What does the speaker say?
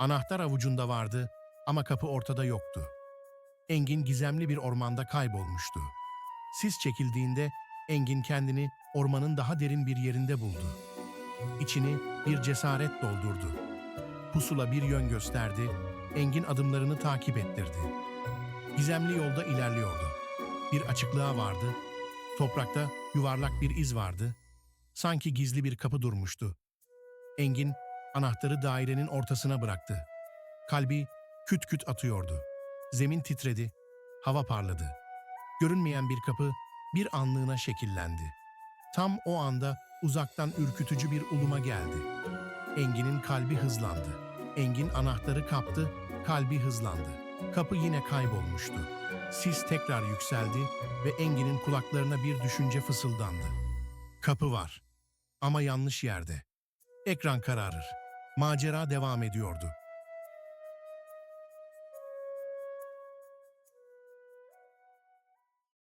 Anahtar avucunda vardı ama kapı ortada yoktu. Engin gizemli bir ormanda kaybolmuştu. Sis çekildiğinde Engin kendini ormanın daha derin bir yerinde buldu. İçini bir cesaret doldurdu. Pusula bir yön gösterdi, Engin adımlarını takip ettirdi. Gizemli yolda ilerliyordu. Bir açıklığa vardı. Toprakta yuvarlak bir iz vardı. Sanki gizli bir kapı durmuştu. Engin anahtarı dairenin ortasına bıraktı. Kalbi küt küt atıyordu. Zemin titredi, hava parladı. Görünmeyen bir kapı bir anlığına şekillendi. Tam o anda uzaktan ürkütücü bir uluma geldi. Engin'in kalbi hızlandı. Engin anahtarı kaptı, kalbi hızlandı. Kapı yine kaybolmuştu. Sis tekrar yükseldi ve Engin'in kulaklarına bir düşünce fısıldandı. Kapı var ama yanlış yerde. Ekran kararır. Macera devam ediyordu.